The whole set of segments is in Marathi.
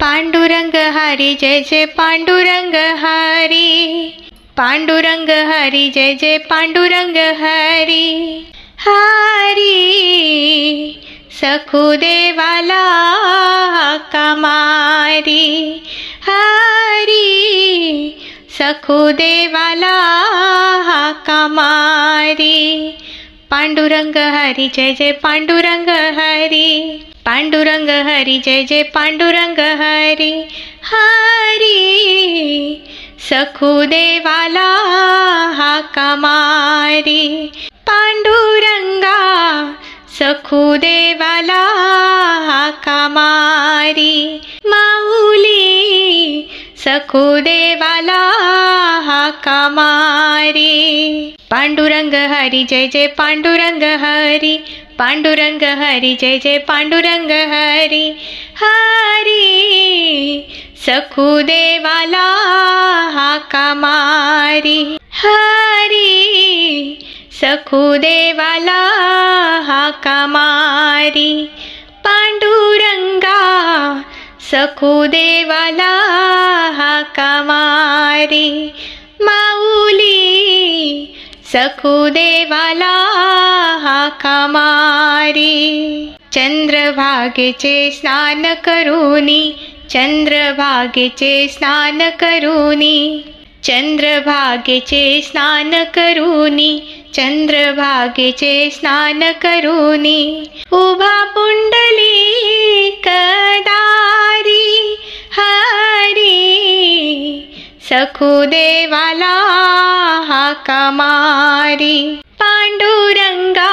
पांडुरंग हरी जय जय पांडुरंग हरी पांडुरंग हरी जय जय पांडुरंग हरी हरी सखुदेवाला कमारी. हरी सखुदेवाला कमारी. पांडुरंग हरी जय जय पांडुरंग हरी। पांडुरंग हरी जय जय पांडुरंग हरी। हरी सखुदेवाला हा कमारी पांडुरंगा सखुदेवाला हा कमारी माऊली सखुदेवाला हा कमारी पांडुरंग हरी जय जय पांडुरंग हरी पांडुरंग हरी जय जय पांडुरंग हरी हरी सखुदेवाला हाका मारी हरी सखुदेवाला हाका मारी पांडुरंगा सखुदेवाला हाका मारी माऊली सखुदेवाला कमारी। चंद्रभागेचे स्नान करूनी चंद्रभागेचे स्नान करूनी। चंद्रभागेचे स्नान करूनी चंद्रभागेचे स्नान करूनी। उभा पुंडली कदारी सखुदेवाला हा कमारी. पांडुरंगा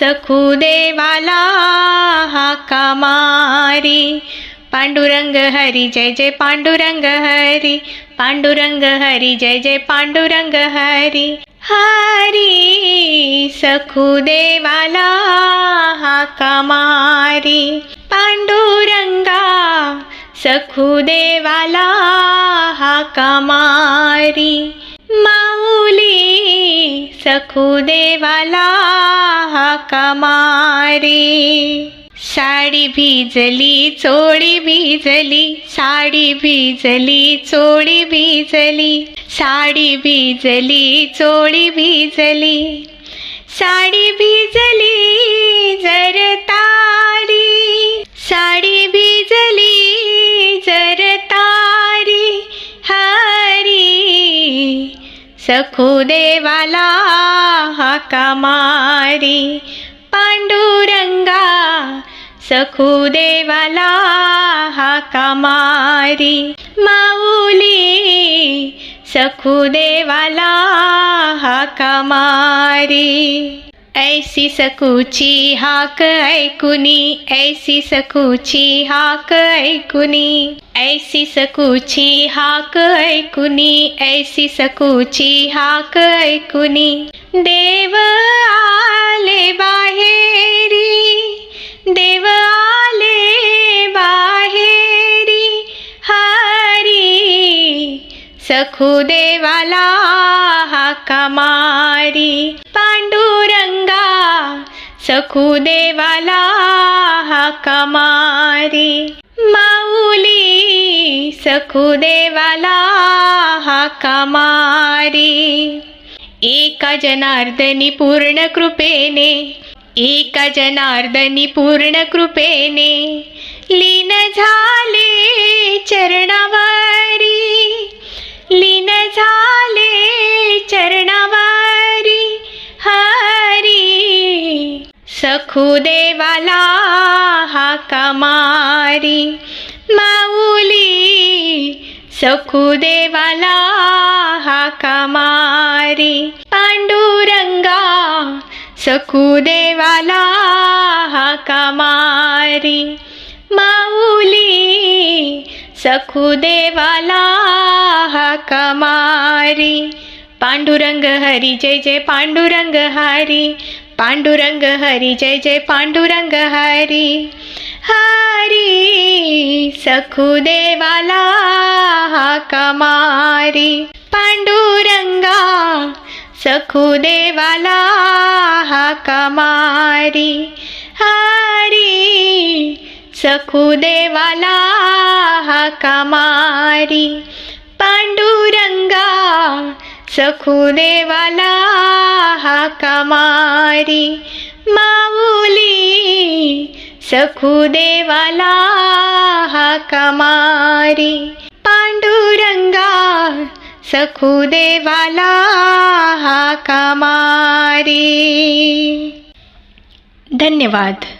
सखुदेवाला हा कमारी. पांडुरंग हरी जय जय पांडुरंग हरी. पांडुरंग हरी जय जय पांडुरंग हरी. हरी सखुदेवाला हा कमारी. पांडुरंगा सखुदेवाला हा कमारी. माऊली सखुदेवाला हा कमारी. साडी भिजली चोळी भिजली साडी भिजली चोळी भिजली साडी भिजली चोळी भिजली. साडी भिजली जरता सखुदेवाला हा मारी पांडुरंगा सखुदेवाला हा मारी माऊली सखुदेवाला हा मारी ऐसी सकूची हाक ऐकुनी ऐसी सकूची हाक ऐकुनी ऐसी सकूची हाक ऐकुनी ऐसी सकूची हाक ऐकुनी। देव आले बाहेरी देव आले बाहेरी हरी सखू देवाला कमारी मारी सखुदेवाला हा कमारी माऊली सखुदेवाला हा कमारी एका जनार्दनी पूर्ण कृपेने एका जनार्दनी पूर्ण कृपेने लीन झाले चरणावा सखुदेवाला हा कमारी माऊली सखुदेवाला हा कमारी पांडुरंगा सखुदेवाला हा कमारी माऊली सखुदेवाला हारी पांडुरंग हरी जय जय पांडुरंग हरी. पांडुरंग हरी जय जय पांडुरंग हरी. हरी सखुदेवाला हा कमारी पांडुरंगा सखुदेवाला हा कमारी हरी सखुदेवाला हा कमारी पांडुरंगा सखुदेवाला हाका मारी माऊली. सखुदेवाला हाका मारी पांडुरंगा. सखुदेवाला हाका मारी धन्यवाद.